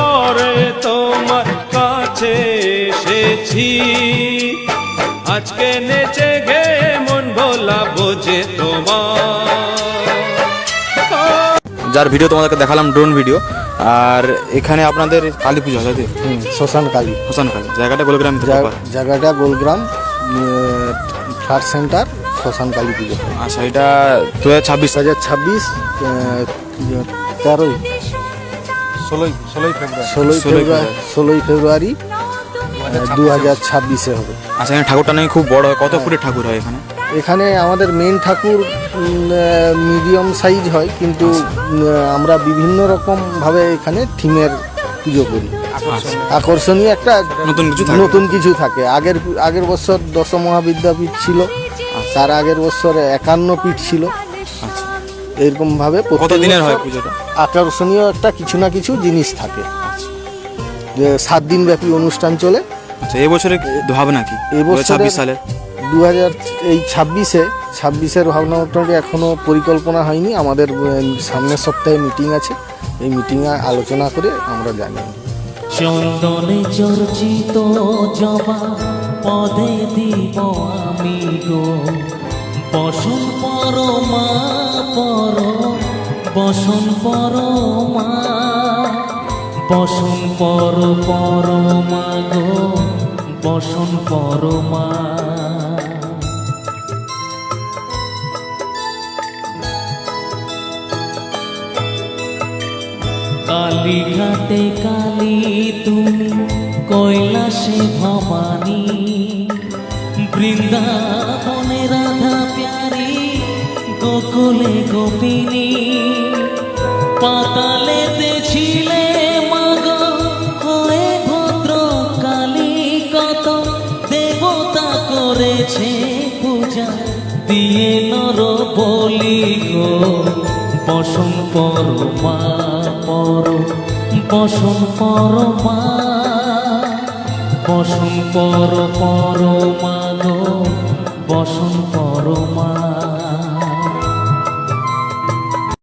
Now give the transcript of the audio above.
পরে তোমার কাছে এসেছি। আজকে নেচে গে মন ভোলা বোঝে তোমার। যার ভিডিও তোমাদেরকে দেখালাম ড্রোন ভিডিও আর এখানে আপনাদের কালী পুজো হয় শ্মশান কালী। শ্মশান কালী জায়গাটা গোলগ্রাম জায়গাটা গোলগ্রাম থার্ড সেন্টার শ্মশান কালী পুজো। আচ্ছা এটা দু হাজার ছাব্বিশ। হাজার ছাব্বিশ তেরোই। ষোলোই ষোলোই ফেব্রুয়ারি। ষোলোই ফেব্রুয়ারি ষোলোই ফেব্রুয়ারি দু হাজার ছাব্বিশে হবে। আচ্ছা এখানে ঠাকুরটা নাকি খুব বড় হয়। কত ফুটের ঠাকুর হয় এখানে? এখানে আমাদের মেন ঠাকুর মিডিয়াম সাইজ হয় কিন্তু আমরা বিভিন্ন রকমভাবে এখানে থিমের পুজো করি। আকর্ষণীয়। একটা নতুন কিছু নতুন কিছু থাকে। আগের আগের বছর দশ মহাবিদ্যাপীঠ ছিল তার আগের বছর একান্ন পীঠ ছিল। আচ্ছা এরকম ভাবে দিনের হয় পুজোটা? আকর্ষণীয় একটা কিছু না কিছু জিনিস থাকে। যে সাত দিন ব্যাপী অনুষ্ঠান চলে। আচ্ছা এবছরে ভাবনা কি? এবছর ছাব্বিশ সালে দু হাজার এই ছাব্বিশে ছাব্বিশের ভাবনা মোটামুটি এখনও পরিকল্পনা হয়নি। আমাদের সামনের সপ্তাহে মিটিং আছে। এই মিটিংয়ে আলোচনা করে আমরা জানি। চন্দনে চর্চিত জবা পদে দিব আমি গো। বসন পর বসন পর মা বসন পর পর গো, বসন পর কালীঘাটে কালী তুমি, কৈলাসে ভবানী প্যারি গোকুলে গোপিনী, পাতালেতে ছিলে মাগ হয়ে ভদ্র কালী কত দেবতা করেছে পূজা, দিয়ে নর বলি গো, বসন পর বসন পর মা বসন পর পর মা গো, বসন পর মা